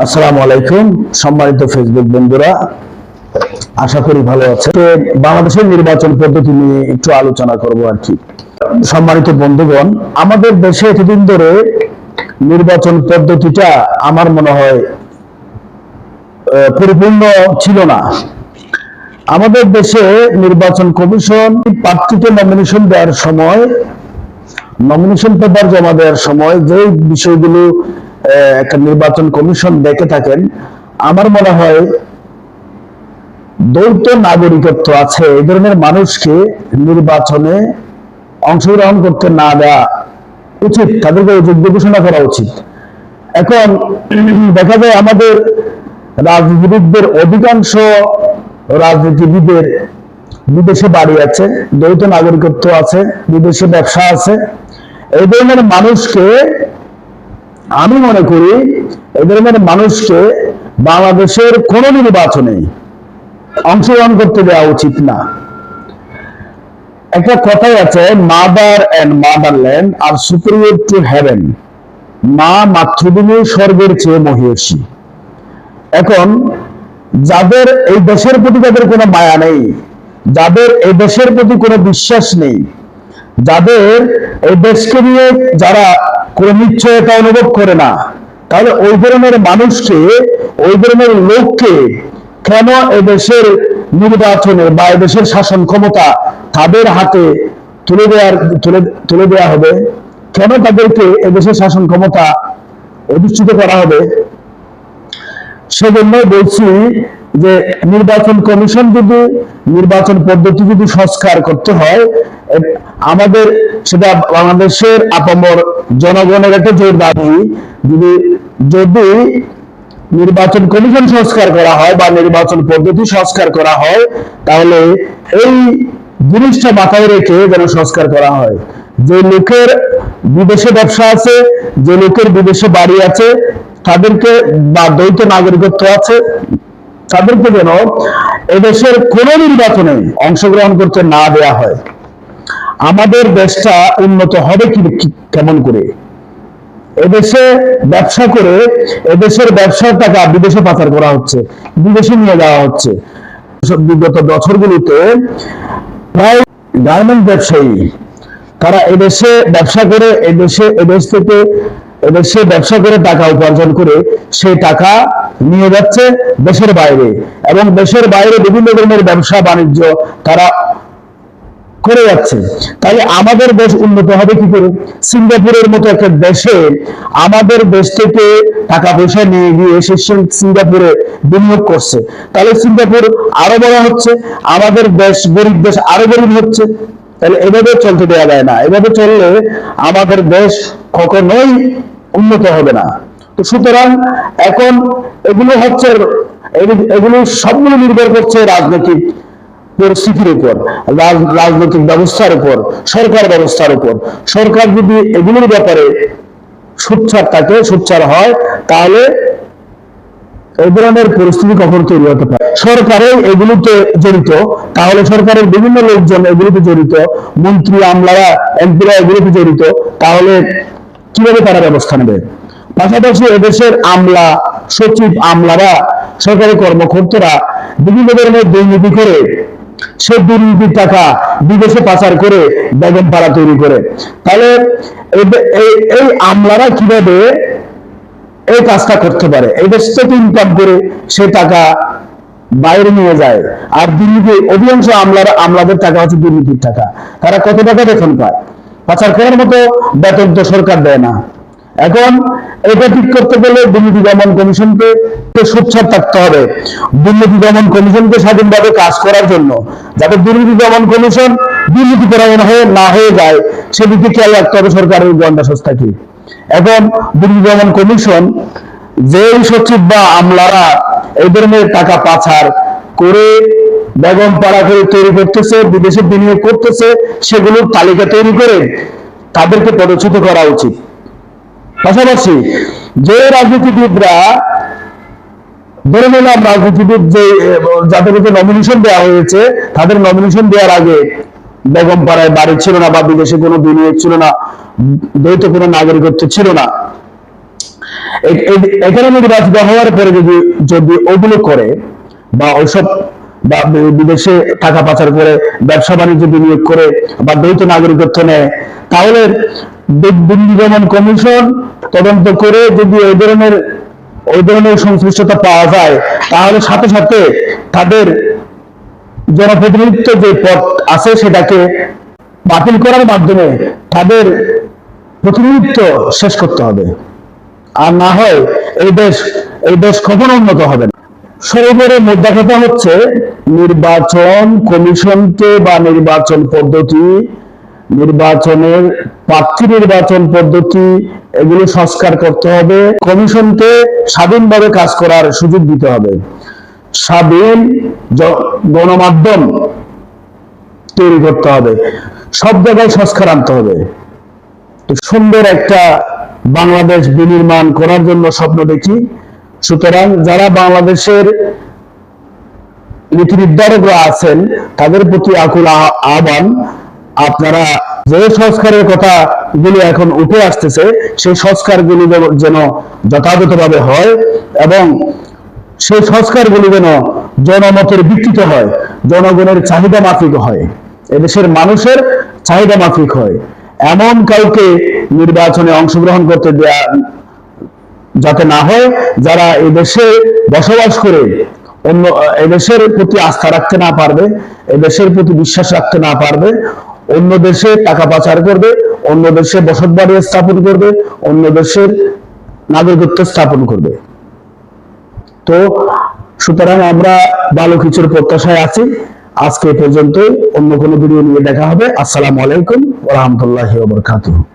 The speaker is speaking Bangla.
আসসালামু আলাইকুম, সম্মানিত ফেসবুক বন্ধুরা, আশা করি ভালো আছে তো বাংলাদেশের নির্বাচন পদ্ধতি নিয়ে একটু আলোচনা করব আর কি। সম্মানিত বন্ধুগণ, আমাদের দেশে এতদিন ধরে নির্বাচন পদ্ধতিটা আমার মনে হয় পরিপূর্ণ ছিল না। আমাদের দেশে নির্বাচন কমিশন প্রার্থীকে নমিনেশন দেওয়ার সময় নমিনেশন পেপার জমা দেওয়ার সময় যে বিষয়গুলো একটা নির্বাচন কমিশন দেখে থাকেন। আমার মনে হয় দ্বৈত নাগরিকত্ব আছে, এই ধরনের মানুষকে নির্বাচনে অংশগ্রহণ করতে না দেওয়া উচিত তাদেরকে যোগ্য ঘোষণা করা উচিত। এখন দেখা যায় আমাদের রাজনীতিবিদদের অধিকাংশ রাজনীতিবিদের বিদেশে বাড়ি আছে, দ্বৈত নাগরিকত্ব আছে, বিদেশে ব্যবসা আছে। এই ধরনের মানুষকে আমি মনে করি এই ধরনের মানুষকে বাংলাদেশের কোন নির্বাচনে অংশগ্রহণ করতে দেওয়া উচিত না। একটা কথাই আছে মাদার এন্ড মাদারল্যান্ড আর সুপিরিয়র টু হেভেন মা মাতৃভূমি স্বর্গের চেয়ে মহিষী। এখন, যাদের এই দেশের প্রতি যাদের কোনো মায়া নেই, যাদের এই দেশের প্রতি কোনো বিশ্বাস নেই, যাদের এই দেশকে নিয়ে যারা কোনো নিশ্চয়তা অনুভব করে না। তাহলে ওই ধরনের মানুষকে, ওই ধরনের লোককে কেন এদেশের নির্বাচনে বা এদেশের শাসন ক্ষমতা তাদের হাতে তুলে দেওয়ার তুলে তুলে দেওয়া হবে? কেন তাদেরকে এদেশের শাসন ক্ষমতা অধিষ্ঠিত করা হবে? সেজন্য বলছি যে নির্বাচন কমিশন যদি নির্বাচন পদ্ধতি যদি সংস্কার করতে হয় আমাদের সেটা বাংলাদেশের আপামর জনগণের একটা জোর দাবি, যদি যদি নির্বাচন কমিশন সংস্কার করা হয় বা নির্বাচন পদ্ধতি সংস্কার করা হয়, তাহলে এই জিনিসটা মাথায় রেখে যেন সংস্কার করা হয়। যে লোকের বিদেশে ব্যবসা আছে, যে লোকের বিদেশে বাড়ি আছে তাদেরকে বা দ্বৈত নাগরিকত্ব আছে। তাদেরকে যেন এদেশের কোন নির্বাচনে অংশগ্রহণ করতে না দেয়া হয়। আমাদের দেশটা উন্নত হবে কি কেমন করে? এদেশে ব্যবসা করে এদেশের ব্যবসার টাকা বিদেশে পাচার করা হচ্ছে, বিদেশে নিয়ে যাওয়া হচ্ছে। বিগত বছরগুলিতে প্রায় গার্মেন্ট ব্যবসায়ী, তারা এদেশে ব্যবসা করে, এদেশে এদেশ থেকে এদেশে ব্যবসা করে টাকা উপার্জন করে সেই টাকা নিয়ে যাচ্ছে দেশের বাইরে। এবং দেশের বাইরে বিভিন্ন ধরনের ব্যবসা বাণিজ্য তারা করে যাচ্ছে। তাহলে আমাদের দেশ উন্নত হবে কি করে? সিঙ্গাপুরের মতো একটা দেশে আমাদের দেশ থেকে টাকা পয়সা নিয়ে গিয়ে সে সিঙ্গাপুরে বিনিয়োগ করছে। তাহলে সিঙ্গাপুর আরও বড় হচ্ছে, আমাদের দেশ গরিব দেশ আরও গরিব হচ্ছে। তাহলে এভাবে চলতে দেওয়া যায় না। এভাবে চললে আমাদের দেশ কখনোই উন্নত হবে না। তো সুতরাং এখন এগুলো হচ্ছে, এগুলো- সবগুলো নির্ভর করছে রাজনৈতিক পরিস্থিতির উপর রাজনৈতিক ব্যবস্থার উপর, সরকার ব্যবস্থার উপর। সরকার যদি এগুলোর ব্যাপারে সুচ্ছার থাকে, সুচ্ছার হয়, তাহলে এই ধরনের পরিস্থিতি কখন তৈরি হতে পারে। সরকারের এগুলোতে জড়িত, তাহলে সরকারের বিভিন্ন লোকজন এগুলোতে জড়িত, মন্ত্রী আমলারা, এমপিরা এগুলোতে জড়িত, তাহলে কীভাবে তারা ব্যবস্থা নেবে? পাশাপাশি এদেশের আমলা, সচিব, আমলারা, সরকারি কর্মকর্তারা বিভিন্ন ধরনের দুর্নীতি করে, সে দুর্নীতির টাকা বিদেশে পাচার করে বেগম পাড়া তৈরি করে। তাহলে এই- আমলারা কীভাবে এই কাজটা করতে পারে? এই দেশ থেকে ইনকাম করে সে টাকা বাইরে নিয়ে যায়। আর দুর্নীতি, অধিকাংশ আমলার, আমলাদের টাকা হচ্ছে দুর্নীতির টাকা। তারা কত টাকা বেতন পায়? পাচার করার মতো বেতন তো সরকার দেয় না। এখন এটা ঠিক করতে গেলে দুর্নীতি দমন কমিশনকে সোচ্চার থাকতে হবে। দুর্নীতি দমন কমিশনকে স্বাধীনভাবে কাজ করার জন্য, যাতে দুর্নীতি দমন কমিশন দুর্নীতি পরায়ণ হয়ে না হয়ে যায়, সেদিকে খেয়াল রাখতে হবে সরকারের গোয়েন্দা সংস্থাকে। এখন দুর্নীতি দমন কমিশন যেই সচিব বা আমলারা এই ধরনের টাকা পাচার করে বেগম পাড়া করে তৈরি করতেছে, বিদেশে বিনিয়োগ করতেছে, সেগুলোর তালিকা তৈরি করে তাদেরকে পদচ্যুত করা উচিত। পাশাপাশি যে রাজনীতিবিদরা, ধরে নিলাম রাজনীতিবিদ যে, যাদেরকে নমিনেশন দেওয়া হয়েছে, তাদের নমিনেশন দেওয়ার আগে বেগম পাড়ায় বাড়ি ছিল না বা বিদেশে কোনো বিনিয়োগ ছিল না, দ্বৈত কোনো নাগরিকত্ব ছিল না। এখানে নির্বাচিত হওয়ার পরে যদি যদি ওগুলো করে বা ওইসব বা বিদেশে টাকা পাচার করে, ব্যবসা বাণিজ্য বিনিয়োগ করে বা দ্বৈত নাগরিকত্ব নেয়, তাহলে দু- কমিশন তদন্ত করে যদি ওই ধরনের ওই ধরনের সংশ্লিষ্টতা পাওয়া যায়, তাহলে সাথে সাথে তাদের জনপ্রতিনিধিত্ব যে পদ আছে সেটাকে বাতিল করার মাধ্যমে তাদের প্রতিনিধিত্ব শেষ করতে হবে। আর না হয় এই দেশ এই দেশ কখনো উন্নত হবে না। সর্বোপরি মোদ্দা কথা হচ্ছে নির্বাচন কমিশনকে বা নির্বাচন পদ্ধতি, নির্বাচনের প্রার্থী নির্বাচন পদ্ধতি, এগুলো সংস্কার করতে হবে। কমিশনকে স্বাধীনভাবে কাজ করার সুযোগ দিতে হবে। স্বাধীন গণমাধ্যম তৈরি করতে হবে। সব জায়গায় সংস্কার আনতে হবে। সুন্দর একটা বাংলাদেশ বিনির্মাণ করার জন্য স্বপ্ন দেখি। সুতরাং যারা বাংলাদেশের নীতি নির্ধারকরা আছেন, তাদের প্রতি আকুল আহ্বান, আপনারা যে সংস্কারের কথা গুলো এখন উঠে আসতেছে, সেই সংস্কারগুলি যেন- যেন যথাযথভাবে হয় এবং সেই সংস্কারগুলি যেন জনমতের ভিত্তিতে হয়, জনগণের চাহিদা মাফিক হয়, এদেশের মানুষের চাহিদা মাফিক হয়। এমন কাউকে নির্বাচনে অংশগ্রহণ করতে দেয়া যাতে না হয় যারা এই দেশে বসবাস করে অন্য এদেশের প্রতি আস্থা রাখতে না পারবে এদেশের প্রতি বিশ্বাস রাখতে না পারবে, অন্য দেশে টাকা পাচার করবে, অন্য দেশে বসত বাড়ি স্থাপন করবে, অন্য দেশের নাগরিকত্ব স্থাপন করবে। তো সুতরাং আমরা ভালো কিছুর প্রত্যাশায় আছি। আজকে পর্যন্ত অন্য কোনো ভিডিও নিয়ে দেখা হবে। আসসালামু আলাইকুম রাহমাতুল্লাহি বারাকাতুহু।